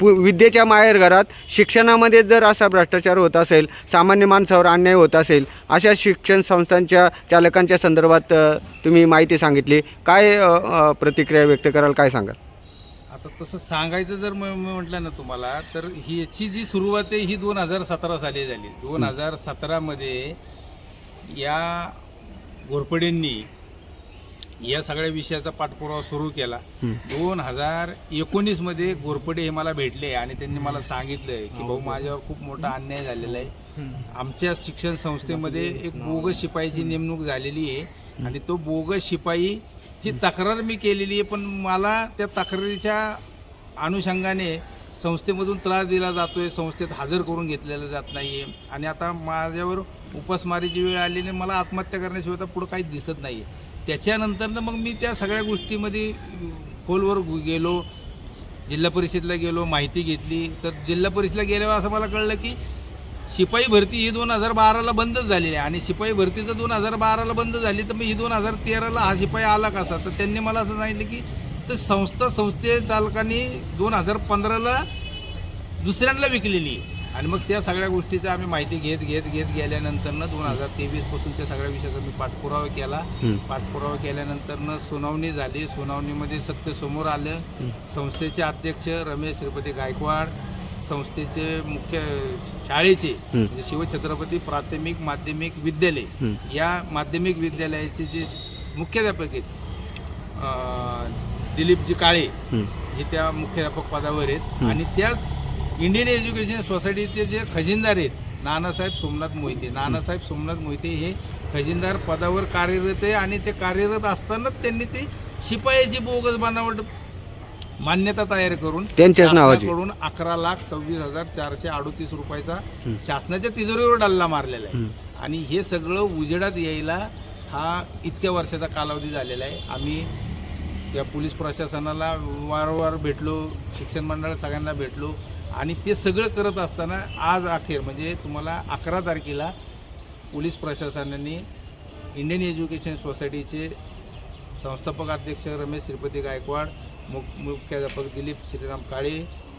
पु विद्येच्या माहेर घरात शिक्षणामध्ये जर असा भ्रष्टाचार होत असेल सामान्य माणसावर अन्याय होत असेल अशा शिक्षण संस्थांच्या चालकांच्या संदर्भात तुम्ही माहिती सांगितली. काय प्रतिक्रिया व्यक्त कराल काय सांगाल? आता तसं सांगायचं जर म्हटलं ना तुम्हाला तर ही याची जी सुरुवात आहे ही दोन हजार सतरा साली झाली. दोन हजार सतरामध्ये या घोरपडेंनी या सगळ्या विषयाचा पाठपुरावा सुरू केला. हं. दोन हजार एकोणीसमध्ये घोरपडे हे मला भेटले आणि त्यांनी मला सांगितलं की भाऊ माझ्यावर खूप मोठा अन्याय झालेला आहे. आमच्या शिक्षण संस्थेमध्ये एक बोगस शिपाईची नेमणूक झालेली आहे आणि तो बोगस शिपाईची तक्रार मी केलेली आहे पण मला त्या तक्रारीच्या अनुषंगाने संस्थेमधून त्रास दिला जातोय संस्थेत हजर करून घेतलेलं जात नाहीये. आणि आता माझ्यावर उपासमारीची वेळ आलेली. मला आत्महत्या करण्याशिवाय पुढं काहीच दिसत नाहीये. त्याच्यानंतर मग मी त्या सगळ्या गोष्टीमध्ये खोलवर गेलो जिल्हा परिषदला गेलो माहिती घेतली. तर जिल्हा परिषदला गेल्यावर असं मला कळलं की शिपाई भरती ही दोन हजार बाराला बंदच झालेली आहे. आणि शिपाई भरतीचं दोन हजार बाराला बंद झाली तर मी ही दोन हजार तेराला हा शिपाई आला कसा तर त्यांनी मला असं सांगितलं की तर संस्था संस्थे चालकांनी दोन हजार पंधराला दुसऱ्यांना विकलेली आहे. आणि मग त्या सगळ्या गोष्टीची आम्ही माहिती घेत घेत घेत गेल्यानंतरनं दोन हजार तेवीसपासून त्या सगळ्या विषयाचा मी पाठपुरावा केला. पाठपुरावा केल्यानंतरनं सुनावणी झाली सुनावणीमध्ये सत्य समोर आलं. संस्थेचे अध्यक्ष रमेश श्रीपती गायकवाड संस्थेचे मुख्य शाळेचे. म्हणजे शिवछत्रपती प्राथमिक माध्यमिक विद्यालय. या माध्यमिक विद्यालयाचे जे मुख्याध्यापक आहेत दिलीपजी काळे हं. त्या मुख्याध्यापक पदावर आहेत. आणि त्याच इंडियन एज्युकेशन सोसायटीचे जे खजिनदार आहेत नानासाहेब सोमनाथ मोहिते. नानासाहेब सोमनाथ मोहिते हे खजिनदार पदावर कार्यरत आहे आणि ते कार्यरत असतानाच त्यांनी ते शिपायाची बोगस बनावट मान्यता तयार करून त्यांच्याच नावाची. शासनाकडून अकरा लाख सव्वीस हजार चारशे अडोतीस रुपयाचा. शासनाच्या तिजोरीवर डल्ला मारलेला आहे. आणि हे सगळं उजेडात यायला हा इतक्या वर्षाचा कालावधी झालेला आहे. आम्ही त्या पोलीस प्रशासनाला वारंवार भेटलो शिक्षण मंडळात सगळ्यांना भेटलो. आणि ते सगळं करत असताना आज अखेर म्हणजे तुम्हाला अकरा तारखेला पोलीस प्रशासनाने इंडियन एज्युकेशन सोसायटीचे संस्थापक अध्यक्ष रमेश श्रीपती गायकवाड मुख मुख्याध्यापक दिलीप श्रीराम काळे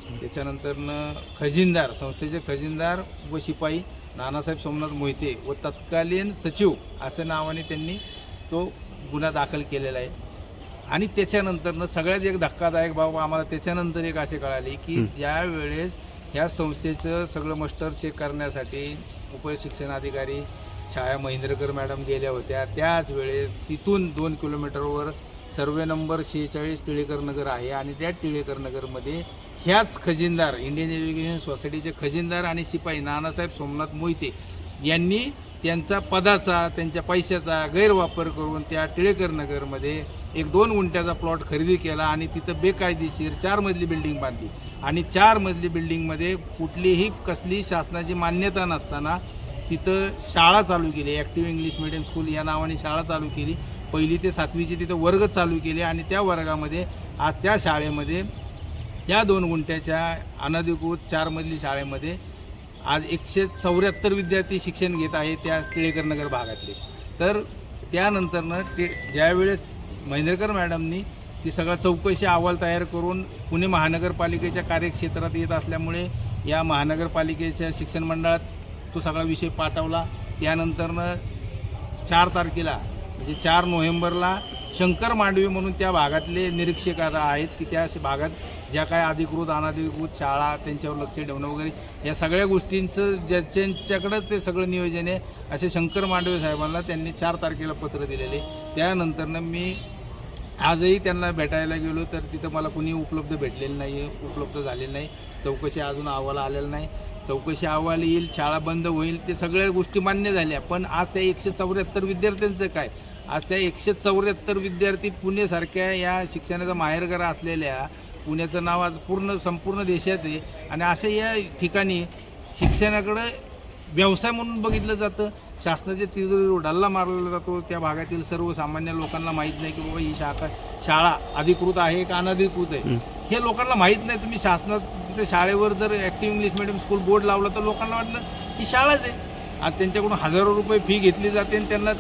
त्याच्यानंतरनं खजिनदार संस्थेचे खजिनदार व शिपाई नानासाहेब सोमनाथ मोहिते व तत्कालीन सचिव अशा नावाने त्यांनी तो गुन्हा दाखल केलेला आहे. आणि त्याच्यानंतरनं सगळ्यात एक धक्कादायक बाब आम्हाला त्याच्यानंतर एक असे कळाले की. ज्या वेळेस ह्या संस्थेचं सगळं मस्टर चेक करण्यासाठी उपशिक्षणाधिकारी छाया महेंद्रकर मॅडम गेल्या होत्या त्याच वेळेस तिथून दोन किलोमीटरवर सर्वे नंबर शेहेचाळीस टिळेकर नगर आहे आणि त्या टिळेकर नगरमध्ये ह्याच खजिनदार इंडियन एज्युकेशन सोसायटीचे खजिनदार आणि शिपाई नानासाहेब सोमनाथ मोहिते यांनी त्यांचा पदाचा त्यांच्या पैशाचा गैरवापर करून त्या टिळेकर नगरमध्ये एक दोन गुंठ्याचा प्लॉट खरेदी केला आणि तिथं बेकायदेशीर चार मजली बिल्डिंग बांधली. आणि चार मजली बिल्डिंगमध्ये कुठलीही कसली शासनाची मान्यता नसताना तिथं शाळा चालू केली. ॲक्टिव्ह इंग्लिश मिडियम स्कूल या नावाने शाळा चालू केली. पहिली ते सातवीचे तिथं वर्ग चालू केले आणि त्या वर्गामध्ये आज त्या शाळेमध्ये या दोन गुंठ्याच्या अनधिकृत चार मजली शाळेमध्ये आज एकशे चौऱ्याहत्तर विद्यार्थी शिक्षण घेत आहे त्या टिळेकर नगर भागातले. तर त्यानंतरनं टे ज्यावेळेस महेंद्रकर मॅडमनी ती सगळा चौकशी अहवाल तयार करून पुणे महानगरपालिकेच्या कार्यक्षेत्रात येत असल्यामुळे या महानगरपालिकेच्या शिक्षण मंडळात तो सगळा विषय पाठवला. त्यानंतरनं चार तारखेला म्हणजे चार नोव्हेंबरला शंकर मांडवी म्हणून त्या भागातले निरीक्षक आता आहेत की त्या भागात ज्या काय अधिकृत अनाधिकृत शाळा त्यांच्यावर लक्ष ठेवणं वगैरे या सगळ्या गोष्टींचं ज्या ज्यांच्याकडं ते सगळं नियोजन आहे असे शंकर मांडवे साहेबांना त्यांनी चार तारखेला पत्र दिलेले. त्यानंतरनं मी आजही त्यांना भेटायला गेलो तर तिथं मला कुणी उपलब्ध भेटलेलं नाही आहे उपलब्ध झालेलं नाही. चौकशी अजून अहवाल आलेला नाही. चौकशी अहवाल येईल शाळा बंद होईल ते सगळ्या गोष्टी मान्य झाल्या. पण आज त्या एकशे चौऱ्याहत्तर विद्यार्थ्यांचं काय? आज त्या एकशे चौऱ्याहत्तर विद्यार्थी पुणेसारख्या या शिक्षणाचा माहेरघर असलेल्या पुण्याचं नाव आज पूर्ण संपूर्ण देशात आहे. आणि अशा या ठिकाणी शिक्षणाकडं व्यवसाय म्हणून बघितलं जातं. शासनाच्या तिजोरीवर डल्ला मारलेला जातो. त्या भागातील सर्वसामान्य लोकांना माहीत नाही की बाबा ही शाखा शाळा अधिकृत आहे का अनधिकृत आहे? हं. लोकांना माहीत नाही. तुम्ही शासनात तिथे शाळेवर जर active English medium school board लावला तर लोकांना वाटलं ही शाळाच आहे. आज त्यांच्याकडून हजारो रुपये फी घेतली जाते आणि त्यांना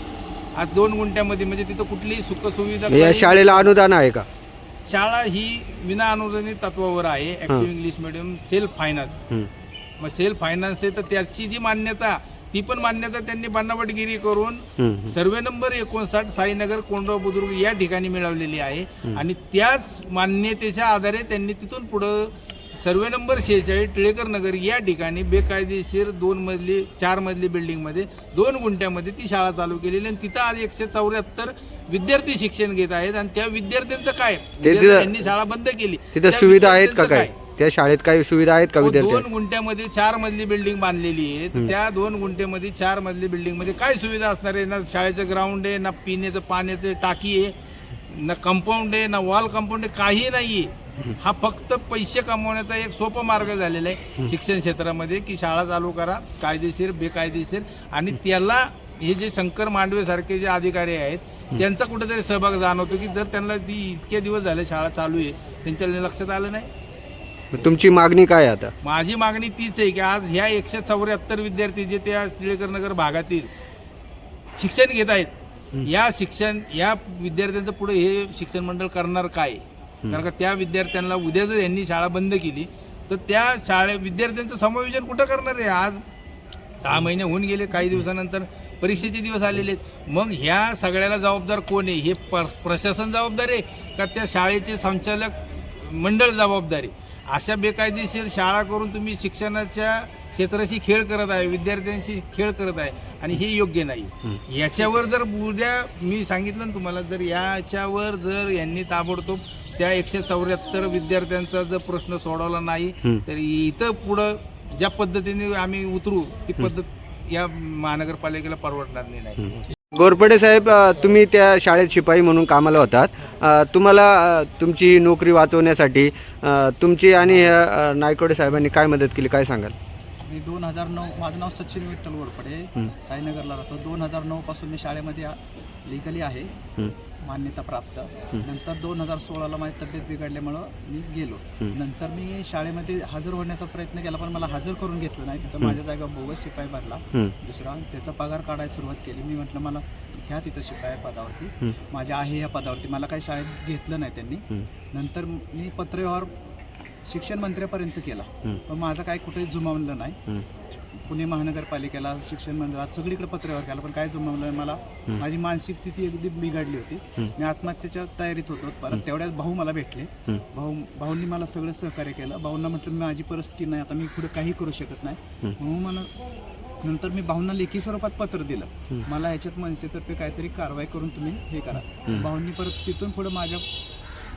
आज दोन गुंठ्यामध्ये म्हणजे तिथं कुठलीही सुखसुविधा या शाळेला अनुदान आहे का? शाळा ही विना अनुदानित तत्वावर आहे. Active English medium self finance. मग सेल्फ फायनान्स आहे तर त्याची जी मान्यता ती पण मान्यता त्यांनी बनावटगिरी करून. सर्वे नंबर एकोणसाठ साईनगर कोंडवा बुद्रुक या ठिकाणी मिळवलेली आहे. आणि त्याच मान्यतेच्या आधारे त्यांनी तिथून पुढं सर्वे नंबर शेहेचाळीस टिळेकर नगर या ठिकाणी बेकायदेशीर दोन मजली चार मजली बिल्डिंगमध्ये दोन गुंठ्यामध्ये ती शाळा चालू केलेली आणि तिथं आज एकशे चौऱ्याहत्तर विद्यार्थी शिक्षण घेत आहेत. आणि त्या विद्यार्थ्यांचं काय? त्यांनी शाळा बंद केली. तिथं सुविधा आहेत का काय? त्या शाळेत काही सुविधा आहेत का अहो, विद्यार्थी? दोन गुंठ्यामध्ये चार मजली बिल्डिंग बांधलेली आहे हं. त्या दोन गुंठ्यामध्ये चार मजली बिल्डिंगमध्ये काय सुविधा असणार आहे? ना शाळेचं ग्राउंड आहे ना पिण्याचं पाण्याचं टाकी आहे ना कंपाऊंड आहे ना वॉल कंपाऊंड आहे काही नाहीये. हा फक्त पैसे कमवण्याचा एक सोपा मार्ग झालेला आहे शिक्षण क्षेत्रामध्ये की शाळा चालू करा कायदेशीर बेकायदेशीर आणि त्याला हे जे शंकर मांडवे सारखे जे अधिकारी आहेत त्यांचा कुठेतरी सहभाग जाणवतो की जर त्यांना ती इतके दिवस झाले शाळा चालू आहे त्यांच्या लक्षात आलं नाही. तुमची मागणी काय आहे आता? माझी मागणी तीच आहे की आज ह्या एकशे चौऱ्याहत्तर विद्यार्थी जे त्या टिळेकर नगर भागातील शिक्षण घेत आहेत. या शिक्षण या विद्यार्थ्यांचं पुढे हे शिक्षण मंडळ करणार काय. कारण का त्या विद्यार्थ्यांना उद्या जर यांनी शाळा बंद केली तर त्या शाळे विद्यार्थ्यांचं समायोजन कुठं करणार आहे? आज सहा महिने होऊन गेले काही दिवसानंतर परीक्षेचे दिवस आलेले आहेत. मग ह्या सगळ्याला जबाबदार कोण आहे? हे प्रशासन जबाबदार आहे का त्या शाळेचे संचालक मंडळ जबाबदार आहे? अशा बेकायदेशीर शाळा करून तुम्ही शिक्षणाच्या क्षेत्राशी खेळ करत आहे विद्यार्थ्यांशी खेळ करत आहे आणि हे योग्य नाही. याच्यावर जर उद्या मी सांगितलं ना तुम्हाला जर याच्यावर जर यांनी ताबडतोब त्या एकशे चौऱ्याहत्तर विद्यार्थ्यांचा जर प्रश्न सोडवला नाही. तर इथं पुढं ज्या पद्धतीने आम्ही उतरू ती पद्धत या महानगरपालिकेला परवडणार नाही गोरपडे साहेब तुम्ही त्या शाळेत शिपाई म्हणून कामाला होतात. तुम्हाला तुमची नोकरी वाचवण्यासाठी तुमची आणि नायकोडे साहेबांनी काय मदत केली काय सांगाल? मी दोन हजार नऊ माझं नाव सचिन विठ्ठल वरपडे. हं. साईनगरला राहतो. दोन हजार नऊ पासून मी शाळेमध्ये लिगली आहे. मान्यता प्राप्त. नंतर दोन हजार सोळाला माझी तब्येत बिघडल्यामुळं मी गेलो. नंतर मी शाळेमध्ये हजर होण्याचा प्रयत्न केला पण मला हजर करून घेतलं नाही. तिथं. माझ्या जागा बोगस शिपाई भरला. दुसरा त्याचा पगार काढायला सुरुवात केली. मी म्हटलं मला घ्या तिथं शिपाई पदावरती. माझ्या आहे या पदावरती. मला काही शाळेत घेतलं नाही त्यांनी. नंतर मी पत्रव्यवहार शिक्षण मंत्र्यापर्यंत केला पण माझं काही कुठेही जुमावलं नाही पुणे महानगरपालिकेला शिक्षण मंडळात सगळीकडे पत्रव्यवहार केला पण काय जमवलं मला. माझी मानसिक स्थिती अगदी बिघडली होती. मी आत्महत्येच्या तयारीत होतो. परत तेवढ्यात भाऊ मला भेटले. भाऊ भाऊंनी मला सगळं सहकार्य केलं भाऊंना म्हटलं माझी परिस्थिती नाही आता मी पुढे काही करू शकत नाही. भाऊ मला नंतर मी भाऊंना लेखी स्वरूपात पत्र दिलं. मला ह्याच्यात मनसेतर्फे काहीतरी कारवाई करून तुम्ही हे करा. भाऊंनी परत तिथून पुढे माझ्या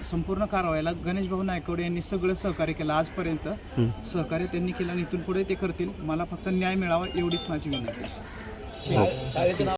संपूर्ण कारवाईला गणेश भाऊ नायकवडे यांनी सगळं सहकार्य केलं आजपर्यंत. सहकार्य त्यांनी केलं आणि इथून पुढे ते करतील मला फक्त न्याय मिळावा एवढीच माझी विनंती.